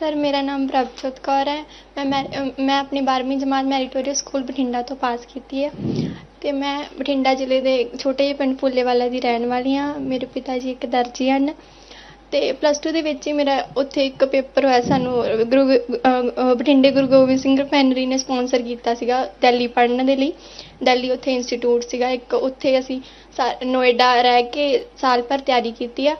Sir ਮੇਰਾ ਨਾਮ ਪ੍ਰਭਜੋਤ ਕੌਰ ਹੈ। ਮੈਂ ਮੈਂ ਮੈਂ ਆਪਣੀ 12ਵੀਂ ਜਮਾਤ ਮੈਰੀਟੋਰੀਅਸ ਸਕੂਲ ਬਠਿੰਡਾ ਤੋਂ ਪਾਸ ਕੀਤੀ ਹੈ। ਤੇ ਮੈਂ ਬਠਿੰਡਾ ਜ਼ਿਲ੍ਹੇ ਦੇ ਛੋਟੇ ਜਿਹੇ ਪਿੰਡ ਫੁੱਲੇਵਾਲਾ ਦੀ ਰਹਿਣ ਵਾਲੀ ਹਾਂ। ਮੇਰੇ ਪਿਤਾ ਜੀ ਇੱਕ ਦਰਜੀ ਹਨ। ਤੇ ਪਲੱਸ 2 ਦੇ ਵਿੱਚ ਹੀ ਮੇਰਾ ਉੱਥੇ ਇੱਕ ਪੇਪਰ ਹੋਇਆ ਸਾਨੂੰ ਗੁਰੂ ਅਹ, ਅਹ, ਬਠਿੰਡੇ ਗੁਰੂ ਗੋਬਿੰਦ ਸਿੰਘ ਰਿਫਾਈਨਰੀ ਨੇ ਸਪਾਂਸਰ ਕੀਤਾ ਸੀਗਾ ਦਿੱਲੀ ਪੜ੍ਹਨ ਦੇ ਲਈ। ਦਿੱਲੀ ਉੱਥੇ ਇੰਸਟੀਚਿਊਟ ਸੀਗਾ। ਇੱਕ ਉੱਥੇ ਅਸੀਂ ਸਾ- ਨੋਇਡਾ ਰਹਿ ਕੇ ਸਾਲ ਭਰ ਤਿਆਰੀ ਕੀਤੀ ਆ।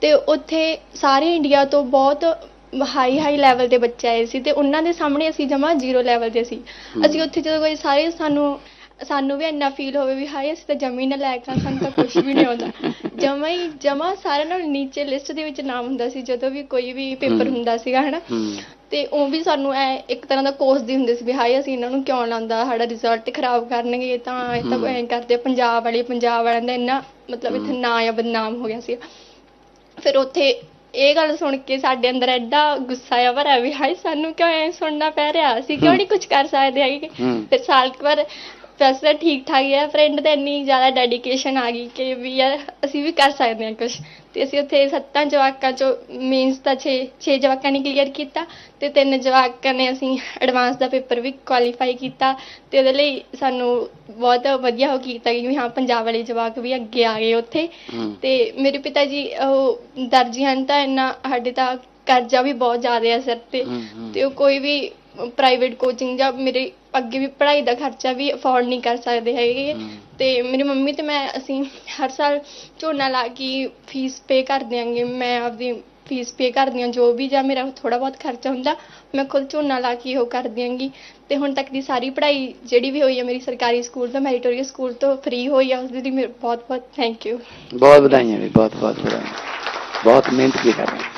ਤੇ ਉੱਥੇ ਸਾਰੇ ਇੰਡੀਆ ਤੋਂ ਬਹੁਤ ਹਾਈ ਹਾਈ ਲੈਵਲ ਦੇ ਬੱਚੇ ਆਏ ਸੀ ਤੇ ਉਹਨਾਂ ਦੇ ਸਾਹਮਣੇ ਅਸੀਂ ਜਮਾ ਜ਼ੀਰੋ ਲੈਵਲ ਦੇ ਸੀ ਅਸੀਂ ਉੱਥੇ ਜਦੋਂ ਕੋਈ ਸਾਰੇ ਸਾਨੂੰ ਸਾਨੂੰ ਵੀ ਇੰਨਾ ਫੀਲ ਹੋਵੇ ਵੀ ਹਾਏ ਅਸੀਂ ਤਾਂ ਜਮੀ ਨਾ ਲੈ ਕੇ ਸਾਨੂੰ ਤਾਂ ਕੁਝ ਵੀ ਨਹੀਂ ਆਉਂਦਾ ਜਮਾ ਹੀ ਜਮਾ ਸਾਰਿਆਂ ਨਾਲੋਂ ਨੀਚੇ ਲਿਸਟ ਦੇ ਵਿੱਚ ਨਾਮ ਹੁੰਦਾ ਸੀ ਜਦੋਂ ਵੀ ਕੋਈ ਵੀ ਪੇਪਰ। ਹੁੰਦਾ ਸੀਗਾ ਹਨਾ ਤੇ ਉਹ ਵੀ ਸਾਨੂੰ ਐ ਇੱਕ ਤਰ੍ਹਾਂ ਦਾ ਕੋਸਦੇ ਹੁੰਦੇ ਸੀ ਵੀ ਹਾਏ ਅਸੀਂ ਇਹਨਾਂ ਨੂੰ ਕਿਉਂ ਲਾਉਂਦਾ ਸਾਡਾ ਰਿਜ਼ਲਟ ਖਰਾਬ ਕਰਨਗੇ ਤਾਂ ਇਹ ਤਾਂ। ਐਂ ਕਰਦੇ ਪੰਜਾਬ ਵਾਲੇ ਪੰਜਾਬ ਵਾਲਿਆਂ ਦਾ ਇੰਨਾ ਮਤਲਬ ਇੱਥੇ। ਨਾਂ ਆ ਬਦਨਾਮ ਹੋ ਗਿਆ ਸੀ ਫਿਰ ਉੱਥੇ ਇਹ ਗੱਲ ਸੁਣ ਕੇ ਸਾਡੇ ਅੰਦਰ ਐਡਾ ਗੁੱਸਾ ਆ ਭਰਿਆ ਵੀ ਹਾਏ ਸਾਨੂੰ ਕਿਉਂ ਐ ਸੁਣਨਾ ਪੈ ਰਿਹਾ? ਅਸੀਂ ਕਿਉਂ। ਨਹੀਂ ਕੁਝ ਕਰ ਸਕਦੇ ਹੈਗੇ? ਫਿਰ ਸਾਲ ਕੁ ਬਾਅਦ ਵੈਸੇ ਤਾਂ ਠੀਕ ਠਾਕ ਹੀ ਆ। ਫਰੈਂਡ ਤੇ ਇੰਨੀ ਜ਼ਿਆਦਾ ਡੈਡੀਕੇਸ਼ਨ ਆ ਗਈ ਕਿ ਵੀ ਯਾਰ ਅਸੀਂ ਵੀ ਕਰ ਸਕਦੇ ਹਾਂ ਕੁਝ ਤੇ ਅਸੀਂ ਉੱਥੇ ਸੱਤਾਂ ਜਵਾਕਾਂ ਚੋਂ ਮੀਨਸ ਤਾਂ 6 6 ਜਵਾਕਾਂ ਨੇ ਕਲੀਅਰ ਕੀਤਾ ਤੇ ਤਿੰਨ ਜਵਾਕਾਂ ਨੇ ਅਸੀਂ ਐਡਵਾਂਸ ਦਾ ਪੇਪਰ ਵੀ ਕੁਆਲੀਫਾਈ ਕੀਤਾ ਤੇ ਉਹਦੇ ਲਈ ਸਾਨੂੰ ਬਹੁਤ ਵਧੀਆ ਹੋ ਕੀਤਾ ਕਿ ਹਾਂ ਪੰਜਾਬ ਵਾਲੇ ਜਵਾਕ ਵੀ ਅੱਗੇ ਆ ਗਏ ਉੱਥੇ। ਹੂੰ। ਤੇ ਮੇਰੇ ਪਿਤਾ ਜੀ ਉਹ ਦਰਜੀ ਹਨ ਤਾਂ ਇੰਨਾ ਸਾਡੇ ਤਾਂ ਕਰਜ਼ਾ ਵੀ ਬਹੁਤ ਜ਼ਿਆਦਾ ਹੈ ਸਿਰ ਤੇ। ਹੂੰ, ਹੂੰ। ਤੇ ਉਹ ਕੋਈ ਵੀ ਪ੍ਰਾਈਵੇਟ ਕੋਚਿੰਗ ਜਾਂ ਮੇਰੇ ਅੱਗੇ ਵੀ ਪੜ੍ਹਾਈ ਦਾ ਖਰਚਾ ਵੀ ਅਫੋਰਡ ਨਹੀਂ ਕਰ ਸਕਦੇ ਹੈਗੇ। ਹੂੰ। ਤੇ ਮੇਰੀ ਮੰਮੀ ਤੇ ਮੈਂ ਅਸੀਂ ਹਰ ਸਾਲ ਝੋਨਾ ਲਾ ਕੇ ਫੀਸ ਪੇ ਕਰ ਦਿਆਂਗੇ। ਮੈਂ ਆਪਦੀ ਫੀਸ ਪੇ ਕਰਦੀ ਹਾਂ ਜੋ ਵੀ ਜਾਂ ਮੇਰਾ ਥੋੜਾ ਬਹੁਤ ਖਰਚਾ ਹੁੰਦਾ ਮੈਂ ਖੁਦ ਝੋਨਾ ਲਾ ਕੇ ਉਹ ਕਰ ਦਿਆਂਗੀ। ਤੇ ਹੁਣ ਤੱਕ ਦੀ ਸਾਰੀ ਪੜ੍ਹਾਈ ਜਿਹੜੀ ਵੀ ਹੋਈ ਹੈ ਮੇਰੀ ਸਰਕਾਰੀ ਸਕੂਲ ਤੋਂ ਮੈਰੀਟੋਰੀਅਸ ਸਕੂਲ ਤੋਂ ਫ੍ਰੀ ਹੋਈ ਆ ਉਸ ਦੇ ਲਈ ਮੇਰੇ ਬਹੁਤ ਬਹੁਤ ਥੈਂਕ ਯੂ ਬਹੁਤ ਵਧਾਈਆਂ ਵੀ ਬਹੁਤ ਬਹੁਤ ਵਧਾਈਆਂ। ਬਹੁਤ ਮਿਹਨਤ ਵੀ ਕਰ ਰਹੇ